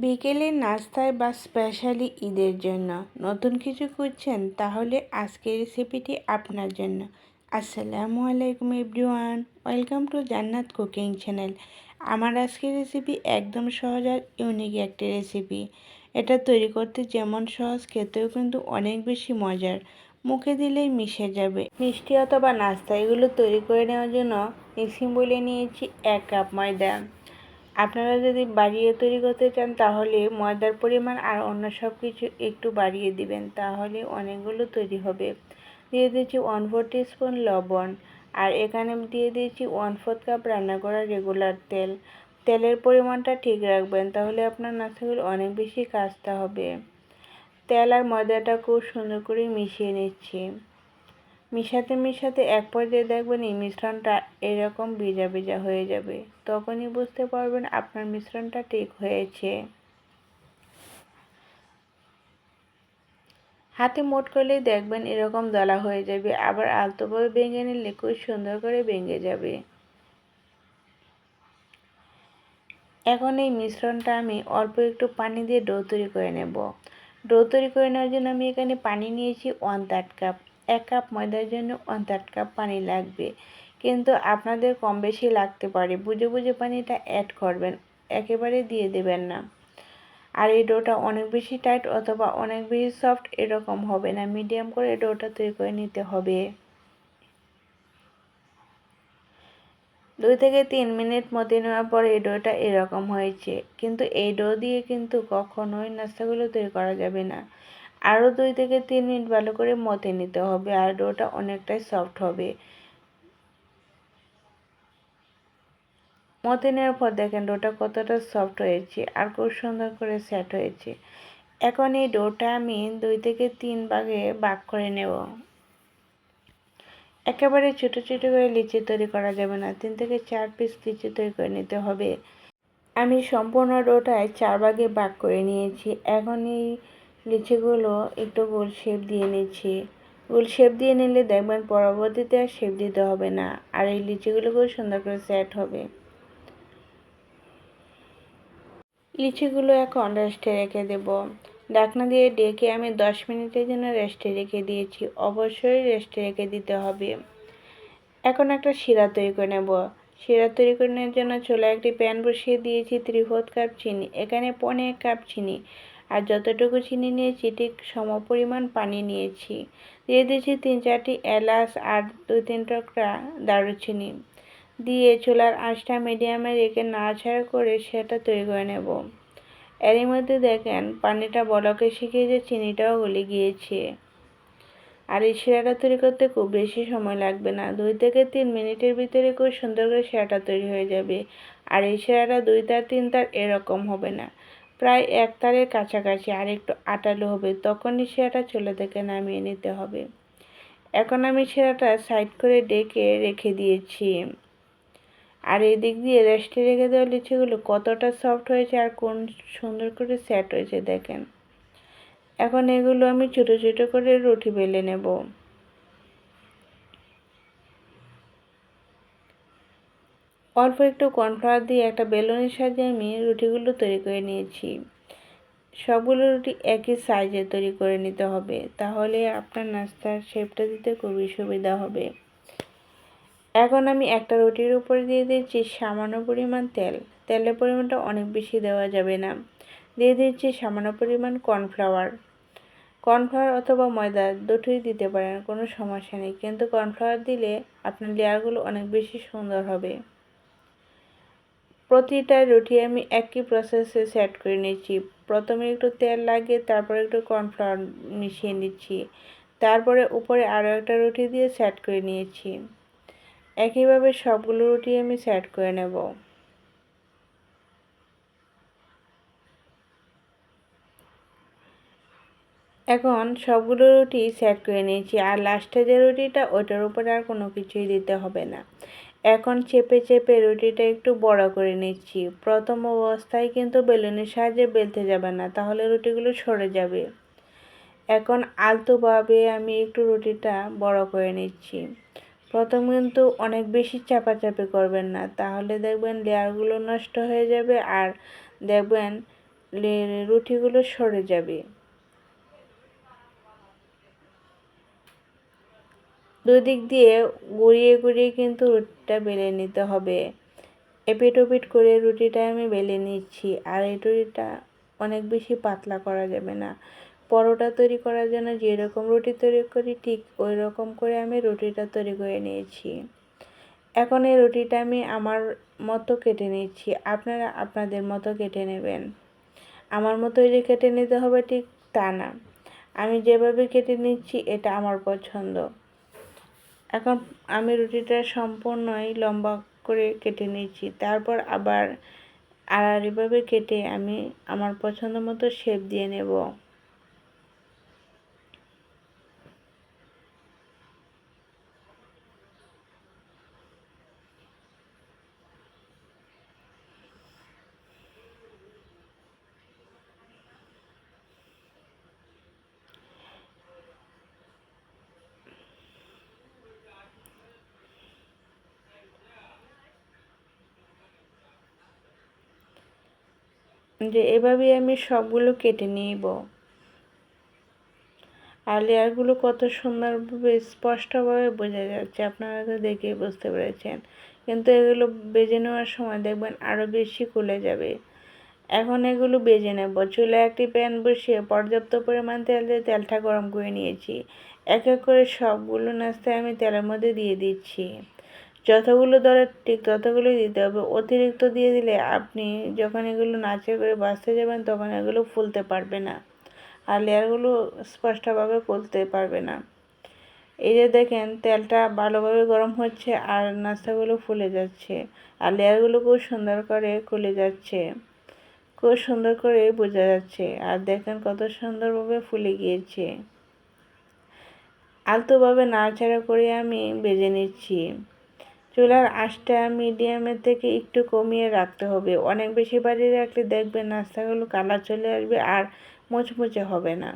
বিকেলের নাস্তায় বা স্পেশালি ঈদের জন্য। নতুন কিছু খুঁজছেন? তাহলে আজকের রেসিপিটি আপনার জন্য। আসসালামু আলাইকুম everyone welcome to Jannat cooking channel আমার আজকের রেসিপি একদম সহজ আর ইউনিক একটি রেসিপি এটা তৈরি করতে যেমন সহজ, খেতেও কিন্তু অনেক বেশি মজার। মুখে দিলেই মিশে যাবে। মিষ্টি অথবা নাস্তা এগুলো তৈরি করে নেওয়ার জন্য মিক্সিং বলে নিয়েছি এক কাপ ময়দা। আপনারা যদি বাড়িয়ে তৈরি করতে চান, তাহলে ময়দার পরিমাণ আর অন্য সব কিছু একটু বাড়িয়ে দিবেন, তাহলে অনেকগুলো তৈরি হবে। দিয়ে দিয়েছি ওয়ান ফোর স্পুন লবণ, আর এখানে দিয়ে দিয়েছি ওয়ান ফোর্থ কাপ রান্না করা রেগুলার তেল। তেলের পরিমাণটা ঠিক রাখবেন, তাহলে আপনার নাস্তাগুলো অনেক বেশি কাজটা হবে। তেল আর ময়দাটা খুব সুন্দর করে মিশিয়ে নিচ্ছি। মিশাতে মিশাতে এক পর্যায়ে দেখবেন এই মিশ্রণটা এরকম ভিজা ভিজা হয়ে যাবে। তখনই বুঝতে পারবেন আপনার মিশ্রণটা ঠিক হয়েছে। হাতে মোট করলেই দেখবেন এরকম দলা হয়ে যাবে, আবার আলতোভাবে ভেঙে নিলে খুব সুন্দর করে ভেঙে যাবে। এখন এই মিশ্রণটা আমি অল্প একটু পানি দিয়ে ডো তৈরি করে নেব। ডো তৈরি করে নেওয়ার জন্য আমি এখানে পানি নিয়েছি ওয়ান থার্ড কাপ। এক কাপ ময়দার জন্য ওয়ান থার্ড কাপ পানি লাগবে। কিন্তু আপনাদের কম বেশি লাগতে পারে। বুঝে বুঝে পানিটা অ্যাড করবেন। একেবারে দিয়ে দেবেন না। আর এই ডোটা অনেক বেশি টাইট অথবা অনেক বেশি সফট এরকম হবে না। মিডিয়াম করে ডোটা তৈরি করে নিতে হবে। দুই থেকে তিন মিনিট মতো নেওয়ার পর এই ডোটা এরকম হয়েছে। কিন্তু এই ডো দিয়ে কিন্তু কখনোই নাস্তাগুলো তৈরি করা যাবে না। আরও দুই থেকে তিন মিনিট ভালো করে মতে নিতে হবে আর ডোটা অনেকটাই সফট হবে। মতে নেওয়ার পর দেখেন ডোটা কতটা সফট হয়েছে আর খুব সুন্দর করে সেট হয়েছে। এখন এই ডোটা আমি দুই থেকে তিন ভাগে ভাগ করে নেব। একেবারে ছোটো ছোটো করে লিচি তৈরি করা যাবে না, তিন থেকে চার পিস লিচি তৈরি করে নিতে হবে। আমি সম্পূর্ণ ডোটায় চার ভাগে ভাগ করে নিয়েছি। এখন এই লিচিগুলো একটু গোল শেপ দিয়ে নিচ্ছি। গোল শেপ দিয়ে নিলে দেখবেন পরবর্তীতে আর শেপ দিতে হবে না। আর এই লিচিগুলো খুব সুন্দর করে সেট হবে। লিচিগুলো এখন রেস্টে রেখে দেব। ডাকনা দিয়ে ডেকে আমি দশ মিনিটের জন্য রেস্টে রেখে দিয়েছি। অবশ্যই রেস্টে রেখে দিতে হবে। এখন একটা শিরা তৈরি করে নেব। শিরা তৈরি করে নেওয়ার জন্য চলে একটি প্যান বসিয়ে দিয়েছি ত্রিফোর্থ কাপ চিনি। এখানে পনেরো কাপ চিনি। আর যতটুকু চিনি নিয়েছি, ঠিক সম পরিমাণ পানি নিয়েছি। দিয়ে দিয়েছি তিন চারটি এলাচ আর দুই তিন টুকরা দারুচিনি। দিয়ে চুলার আঁচটা মিডিয়ামে রেখে নাড়াচাড়া করে সেটা তৈরি করে নেব। এরই মধ্যে দেখেন, পানিটা বলকে শিখিয়ে যে চিনিটাও গলে গিয়েছে। আর এই শিরাটা তৈরি করতে খুব বেশি সময় লাগবে না। দুই থেকে তিন মিনিটের ভিতরে খুব সুন্দর করে শিরাটা তৈরি হয়ে যাবে। আর এই শিরাটা দুই তার তিন তার এরকম হবে না। প্রায় এক তারের কাছাকাছি আর একটু আটালো হবে, তখনই সেরাটা চলে থেকে নামিয়ে নিতে হবে। এখন আমি সেরাটা সাইড করে ডেকে রেখে দিয়েছি। আর এই দিক দিয়ে রেস্টে রেখে দেওয়া লিচিগুলো কতটা সফট হয়েছে আর কোন সুন্দর করে সেট হয়েছে দেখেন। এখন এগুলো আমি ছোটো ছোটো করে রুটি বেলে নেব। অল্প একটু কর্নফ্লাওয়ার দিয়ে একটা বেলুনের সাহায্যে আমি রুটিগুলো তৈরি করে নিয়েছি। সবগুলো রুটি একই সাইজে তৈরি করে নিতে হবে। তাহলে আপনার নাস্তার শেপটা দিতে খুবই সুবিধা হবে। এখন আমি একটা রুটির উপরে দিয়ে দিচ্ছি সামান্য পরিমাণ তেল। তেলের পরিমাণটা অনেক বেশি দেওয়া যাবে না। দিয়ে দিচ্ছি সামান্য পরিমাণ কর্নফ্লাওয়ার। কর্নফ্লাওয়ার অথবা ময়দা দুটোই দিতে পারেন, কোনো সমস্যা নেই। কিন্তু কর্নফ্লাওয়ার দিলে আপনার লেয়ারগুলো অনেক বেশি সুন্দর হবে। প্রতিটা রুটি আমি একই প্রসেসে সেট করে নিচ্ছি প্রথমে একটু তেল লাগিয়ে তারপরে একটু কর্নফ্লাওয়ার মিশিয়ে নিচ্ছি। তারপরে উপরে আরও একটা রুটি দিয়ে সেট করে নিয়েছি। একইভাবে সবগুলো রুটি আমি সেট করে নেব। এখন সবগুলো রুটি সেট করে নিয়েছি। আর লাস্টে যে রুটিটা, ওইটার উপরে আর কোনো কিছুই দিতে হবে না। এখন চেপে চেপে রুটিটা একটু বড় করে নিচ্ছি। প্রথম অবস্থায় কিন্তু বেলুনের সাহায্যে বেলতে যাবে না, তাহলে রুটিগুলো সরে যাবে। এখন আলতোভাবে আমি একটু রুটিটা বড় করে নিচ্ছি। প্রথম কিন্তু অনেক বেশি চাপাচাপি করবেন না, তাহলে দেখবেন লেয়ারগুলো নষ্ট হয়ে যাবে আর দেখবেন রুটিগুলো সরে যাবে। দুদিক দিয়ে গড়িয়ে গড়িয়ে কিন্তু রুটিটা বেলে নিতে হবে। এপিট ওপিট করে রুটিটা আমি বেলে নিচ্ছি, আর এই রুটিটা অনেক বেশি পাতলা করা যাবে না। পরোটা তৈরি করার জন্য যেরকম রুটি তৈরি করি, ঠিক ওই রকম করে আমি রুটিটা তৈরি করে নিয়েছি। এখন এই রুটিটা আমি আমার মতো কেটে নিচ্ছি, আপনারা আপনাদের মতো কেটে নেবেন। আমার মতো যে কেটে নিতে হবে ঠিক তা না। আমি যেভাবে কেটে নিচ্ছি এটা আমার পছন্দ। এখন আমি রুটিটা সম্পূর্ণই লম্বা করে কেটে নিয়েছি। তারপর আবার আড়াআড়িভাবে কেটে আমি আমার পছন্দ মতো শেপ দিয়ে নেব। যে এভাবেই আমি সবগুলো কেটে নিব। আর লেয়ারগুলো কত সুন্দরভাবে, স্পষ্টভাবে বোঝা যাচ্ছে, আপনারা তো দেখেই বুঝতে পেরেছেন। কিন্তু এগুলো বেজে নেওয়ার সময় দেখবেন আরও বেশি খুলে যাবে। এখন এগুলো বেজে নেব। চুলে একটি প্যান বসিয়ে পর্যাপ্ত পরিমাণ তেল দিয়ে তেলটা গরম করে নিয়েছি। এক এক করে সবগুলো নাস্তায় আমি তেলের মধ্যে দিয়ে দিচ্ছি। যতগুলো দরে ঠিক ততগুলোই দিতে হবে। অতিরিক্ত দিয়ে দিলে আপনি যখন এগুলো নাচে করে বাঁচতে যাবেন, তখন এগুলো ফুলতে পারবে না। আর লেয়ারগুলো স্পষ্টভাবে ফুলতে পারবে না। এই যে দেখেন, তেলটা ভালোভাবে গরম হচ্ছে আর নাস্তাগুলো ফুলে যাচ্ছে। আর লেয়ারগুলো খুব সুন্দর করে খুলে যাচ্ছে। খুব সুন্দর করে বোঝা যাচ্ছে। আর দেখেন কত সুন্দরভাবে ফুলে গিয়েছে। আলতোভাবে নাড়াচাড়া করে আমি বেজে নিচ্ছি। চুলার আঁচটা মিডিয়ামের থেকে একটু কমিয়ে রাখতে হবে। অনেক বেশি বাড়িয়ে রাখলে দেখবেন নাস্তাগুলো কালার চলে আসবে আর মুচমুচে হবে না।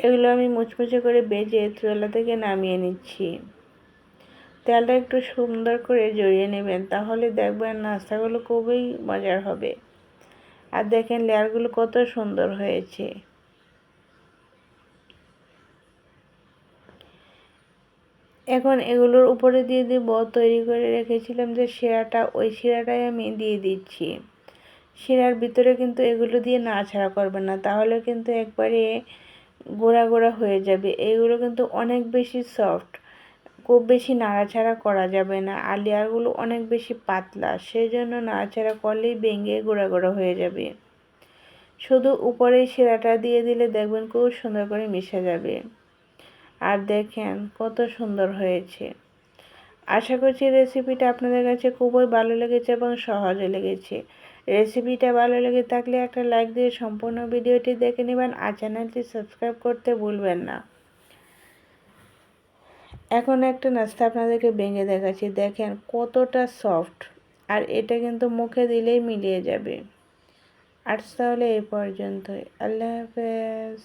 এগুলো আমি মুচমুচে করে বেজে চুলা থেকে নামিয়ে নিচ্ছি। তেলটা একটু সুন্দর করে জড়িয়ে নেবেন, তাহলে দেখবেন নাস্তাগুলো খুবই মজার হবে। আর দেখেন লেয়ারগুলো কত সুন্দর হয়েছে। এখন এগুলোর উপরে দিয়ে দিব তৈরি করে রেখেছিলাম যে শিরাটা, ওই শিরাটাই আমি দিয়ে দিচ্ছি। শিরার ভিতরে কিন্তু এগুলো দিয়ে নাড়াছাড়া করবে না, তাহলে কিন্তু একবারে গোড়া গোড়া হয়ে যাবে। এগুলো কিন্তু অনেক বেশি সফট খুব বেশি নাড়াছাড়া করা যাবে না আর লেয়ারগুলো অনেক বেশি পাতলা সেই জন্য নাড়াছাড়া করলেই ভেঙে গোড়া গোড়া হয়ে যাবে। শুধু উপরে শিরাটা দিয়ে দিলে দেখবেন খুব সুন্দর করে মিশে যাবে। আর দেখেন কত সুন্দর হয়েছে। আশা করছি রেসিপিটা আপনাদের কাছে খুবই ভালো লেগেছে এবং সহজে লেগেছে। রেসিপিটা ভালো লেগে থাকলে একটা লাইক দিয়ে সম্পূর্ণ ভিডিওটি দেখে নেবেন আর চ্যানেলটি সাবস্ক্রাইব করতে ভুলবেন না। এখন একটা নাস্তা আপনাদেরকে ভেঙে দেখাচ্ছি। দেখেন কতটা সফট আর এটা কিন্তু মুখে দিলেই মিলিয়ে যাবে। আর তাহলে এই পর্যন্তই। আল্লাহ হাফেজ।